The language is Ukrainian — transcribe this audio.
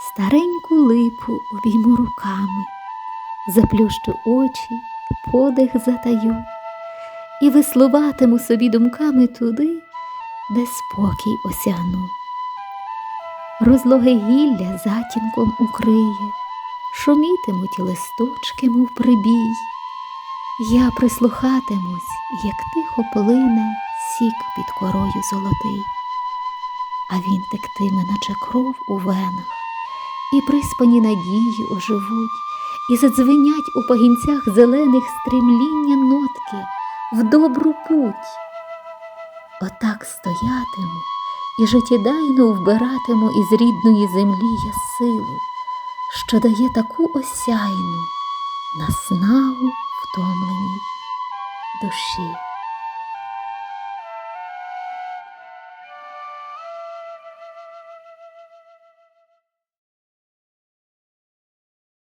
Стареньку липу обійму руками, заплющу очі, подих затаю і веслуватиму собі думками туди, де спокій осягну. Розлоге гілля затінком укриє, шумітимуть листочки, мов прибій. Я прислухатимусь, як тихо плине сік під корою золотий, а він тектиме, наче кров у венах, і приспані надії оживуть, і задзвенять у пагінцях зелених стремління нотки в добру путь. Отак стоятиму і життєдайно вбиратиму із рідної землі я силу, що дає таку осяйну наснагу втомленій душі.